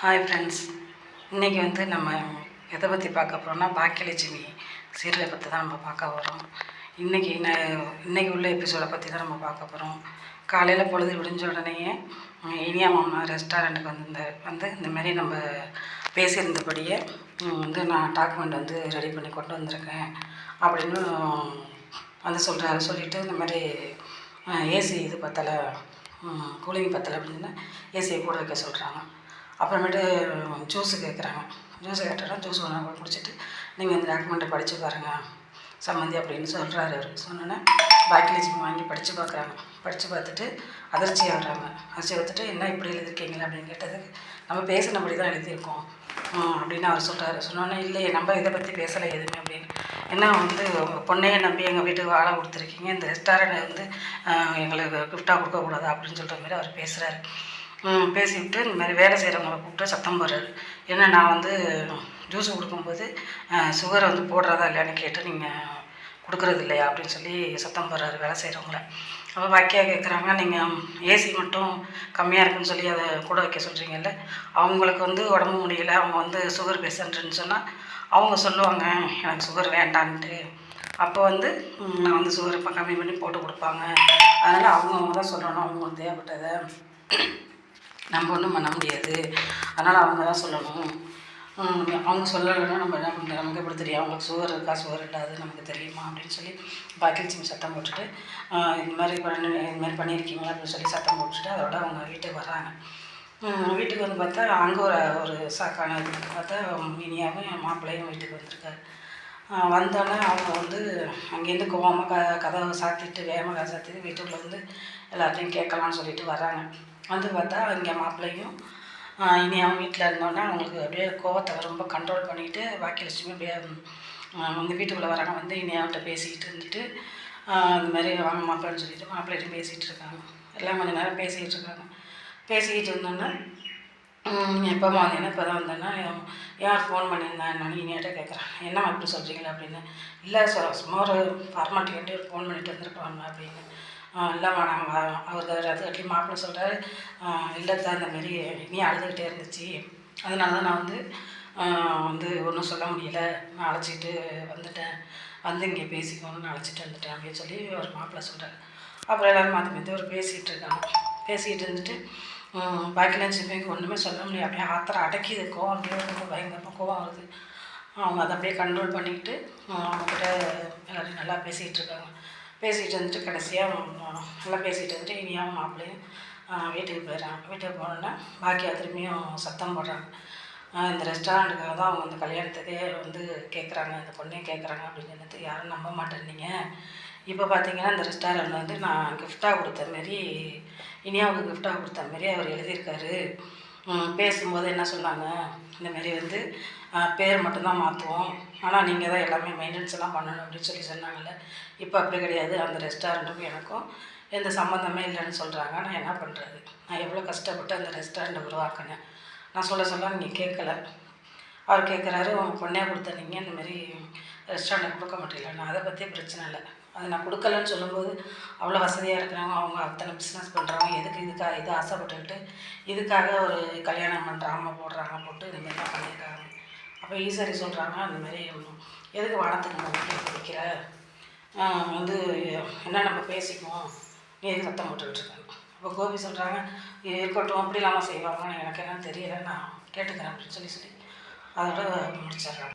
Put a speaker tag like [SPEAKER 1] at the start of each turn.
[SPEAKER 1] Hi friends இன்றைக்கி வந்து நம்ம எதை பற்றி பார்க்க போகிறோம்னா பாக்கியலட்சுமி சீரியலை பற்றி தான் நம்ம பார்க்க போகிறோம் இன்றைக்கி ந இன்றைக்கி உள்ள எபிசோடை பற்றி தான் நம்ம பார்க்க போகிறோம் காலையில் பொழுது விடிஞ்ச உடனேயே இனியா மாமா ரெஸ்டாரண்ட்டுக்கு வந்து வந்து இந்த மாதிரி நம்ம பேசியிருந்தபடியே வந்து நான் டாக்குமெண்ட் வந்து ரெடி பண்ணி கொண்டு வந்திருக்கேன். அப்படின்னு வந்து சொல்கிறாரு சொல்லிவிட்டு இந்த மாதிரி ஏசி இது பத்தலை கூலிங் பத்தலை அப்படின்னு ஏசியை கூட வைக்க சொல்கிறாங்க அப்புறமேட்டு ஜூஸு கேட்குறாங்க. ஜூஸு கேட்டோன்னா ஜூஸ் ஒன்று குடிச்சிட்டு நீங்கள் இந்த டாக்குமெண்ட்டை படித்து பாருங்கள் சம்மந்தி அப்படின்னு சொல்கிறாரு அவர். சொன்னோன்னே பாக்கியலட்சுமி வாங்கி படித்து பார்க்குறாங்க. படித்து பார்த்துட்டு அதிர்ச்சி ஆகிறாங்க. அதிர்ச்சி பார்த்துட்டு என்ன இப்படி எழுதிருக்கீங்களா அப்படின்னு கேட்டதுக்கு நம்ம பேசினபடி தான் எழுதியிருக்கோம். அப்படின்னு அவர் சொல்கிறாரு சொன்னோன்னே இல்லையே நம்ம இதை பற்றி பேசலை எதுவுமே அப்படின்னு. என்ன வந்து உங்கள் பொண்ணையை நம்பி எங்கள் வீட்டுக்கு வாழை கொடுத்துருக்கீங்க? இந்த ரெஸ்டாரண்ட்டை வந்து எங்களுக்கு கிஃப்டாக கொடுக்கக்கூடாது? அப்படின்னு சொல்கிற மாதிரி அவர் பேசுகிறாரு பேசிவிட்டு இந்த மாதிரி வேலை செய்கிறவங்கள கூப்பிட்டு சத்தம் போடுறாரு ஏன்னா நான் வந்து ஜூஸ் கொடுக்கும்போது சுகர் வந்து போடுறதா இல்லையான்னு கேட்டு நீங்கள் கொடுக்குறது இல்லையா அப்படின்னு சொல்லி சத்தம் போடுறாரு வேலை செய்கிறவங்கள அப்போ வாக்கியா கேட்குறாங்க நீங்கள் ஏசி மட்டும் கம்மியாக இருக்குன்னு சொல்லி அதை கூட வைக்க சொல்கிறீங்கல்ல அவங்களுக்கு வந்து உடம்பு முடியல அவங்க வந்து சுகர் பேஷண்ட்டுன்னு சொன்னால் அவங்க சொல்லுவாங்க எனக்கு சுகர் வேண்டான்ட்டு. அப்போ வந்து நான் வந்து சுகர் இப்போ கம்மி பண்ணி போட்டு கொடுப்பாங்க. அதனால் அவங்கவுங்க தான் சொல்லணும் அவங்களுக்கு தேவைப்பட்டதை. நம்ம ஒன்றும் பண்ண முடியாது. அதனால் அவங்க தான் சொல்லணும். அவங்க சொல்லலைன்னா நம்ம என்ன பண்ணுறது நமக்கு எப்படி தெரியும்? அவங்களுக்கு சுகர் இருக்கா? சுகர் இல்லாது நமக்கு தெரியுமா? அப்படின்னு சொல்லி பாக்கியலட்சுமி சத்தம் போட்டுட்டு இந்த இது மாதிரி பண்ணி இது மாதிரி பண்ணியிருக்கீங்களா அப்படின்னு சொல்லி சத்தம் போட்டுட்டு அதோட அவங்க வீட்டுக்கு வராங்க வீட்டுக்கு வந்து பார்த்தா அங்கே ஒரு ஒரு சாக்கான இதுக்கு பார்த்தா இனியாவும் என் மாப்பிள்ளையும் வீட்டுக்கு வந்திருக்காரு. வந்தோடனே அவங்க வந்து அங்கேருந்து கோவமாக க கதவை சாத்திட்டு வேகமாக கதை சாத்திட்டு வீட்டுக்குள்ளே வந்து எல்லாத்தையும் கேட்கலாம்னு சொல்லிட்டு வராங்க. வந்து பார்த்தா இங்கே மாப்பிள்ளையும் இனி அவங்க வீட்டில் இருந்தோன்னே அவங்களுக்கு அப்படியே கோவத்தை ரொம்ப கண்ட்ரோல் பண்ணிக்கிட்டு பாக்கியலட்சுமி அப்படியே வந்து வீட்டுக்குள்ளே வராங்க. வந்து இனி அவன்கிட்ட பேசிக்கிட்டு இருந்துட்டு இந்த மாதிரி வாங்க மாப்பிள்ளைன்னு சொல்லிட்டு மாப்பிள்ளைகிட்ட பேசிகிட்டு இருக்காங்க. எல்லாம் கொஞ்ச நேரம் பேசிக்கிட்டு இருக்காங்க. பேசிக்கிட்டு இருந்தோன்னே எப்போ வந்தேன்னா இப்போ தான் வந்தேன்னா யார் ஃபோன் பண்ணியிருந்தேன் நான் இனியாட்ட கேட்குறேன். என்னம்மா இப்படி சொல்கிறீங்களா அப்படின்னு. இல்லை சார் சும்மா ஒரு ஃபார்மாலிட்டி கட்டி ஒரு ஃபோன் பண்ணிட்டு வந்திருக்கலாமா அப்படின்னு. இல்லை இல்லைம்மா நாங்கள் அவர் அது கட்டி மாப்பிள்ளை சொல்கிறாரு இல்லை தான் இந்தமாரி நீ அழுதுகிட்டே இருந்துச்சு. அதனால தான் நான் வந்து வந்து ஒன்றும் சொல்ல முடியல. நான் அழைச்சிட்டு வந்துட்டேன். வந்து இங்கே பேசிக்கணும்னு அழைச்சிட்டு வந்துட்டேன் அப்படின்னு சொல்லி ஒரு மாப்பிள்ளை சொல்கிறாரு அப்புறம் எல்லோரும் மாற்றி மாற்றி ஒரு பேசிகிட்டு இருக்காங்க. பேசிகிட்டு இருந்துட்டு பாக்கியலட்சுமிக்கு ஒன்றுமே சொல்ல முடியாது. அப்படியே ஆத்திரம் அடக்கிது கோவம் அப்படியே ரொம்ப பயங்கரமாக கோவம் வருது. அவங்க அதை அப்படியே கண்ட்ரோல் பண்ணிக்கிட்டு அவங்கக்கிட்ட எல்லாரும் நல்லா பேசிகிட்டு இருக்காங்க. பேசிகிட்டு வந்துட்டு கடைசியாக நல்லா பேசிகிட்டு வந்துட்டு இனியாவும் மாப்பிள்ளையும் வீட்டுக்கு போயிடுறாங்க. வீட்டுக்கு போனோன்னே பாக்கியா திரும்பியும் சத்தம் போடுறாங்க. இந்த ரெஸ்டாரண்ட்டுக்காக தான் அவங்க வந்து கல்யாணத்துக்கே வந்து கேட்குறாங்க இந்த பொண்ணே கேட்குறாங்க அப்படின்னு சொல்லிட்டு யாரும் நம்ப மாட்டேன்னீங்க. இப்போ பார்த்தீங்கன்னா இந்த ரெஸ்டாரண்ட் வந்து நான் கிஃப்டாக கொடுத்த மாரி இனியாவுக்கு கிஃப்டாக கொடுத்த மாரி அவர் எழுதியிருக்காரு. பேசும்போது என்ன சொன்னாங்க? இந்தமாரி வந்து பேர் மட்டும்தான் மாற்றுவோம் ஆனால் நீங்கள் தான் எல்லாமே மெயின்டெனன்ஸ் எல்லாம் பண்ணணும் அப்படின்னு சொல்லி சொன்னாங்கல்ல. இப்போ அப்படி கிடையாது. அந்த ரெஸ்டாரண்ட்டுக்கும் எனக்கும் எந்த சம்மந்தமே இல்லைன்னு சொல்கிறாங்க நான் என்ன பண்ணுறது நான் எவ்வளோ கஷ்டப்பட்டு அந்த ரெஸ்டாரண்ட்டை உருவாக்கினேன். நான் சொல்ல சொல்ல நீங்கள் கேட்கல. அவர் கேட்குறாரு உங்கள் பொண்ணே கொடுத்தனீங்க இந்தமாரி இந்த ரெஸ்டாரண்ட் கொடுக்க மாட்டேல நான் அதை பற்றி பிரச்சனை இல்லை. அது நான் கொடுக்கலன்னு சொல்லும்போது அவ்வளோ வசதியாக இருக்கிறவங்க அவங்க அத்தனை பிஸ்னஸ் பண்ணுறவங்க எதுக்கு இதுக்காக இது ஆசைப்பட்டுக்கிட்டு இதுக்காக ஒரு கல்யாணம் பண்ணுறாங்க போடுறாங்க போட்டு இந்தமாரி தான் பண்ணியிருக்காங்க. அப்போ ஈஸ்வரி சொல்கிறாங்க அந்தமாரி எதுக்கு வானத்துக்கு நம்ம பிடிக்கிற வந்து என்ன நம்ம பேசிக்குவோம்? நீ எதுக்கு சத்தம் போட்டுக்கிட்டு இருக்காங்க இப்போ கோபி சொல்கிறாங்க இருக்கட்டும் அப்படி இல்லாமல் செய்வாங்கன்னு எனக்கு என்னன்னு தெரியல நான் கேட்டுக்கிறேன் அப்படின்னு சொல்லி சொல்லி அதோட முடிச்சிடுறாங்க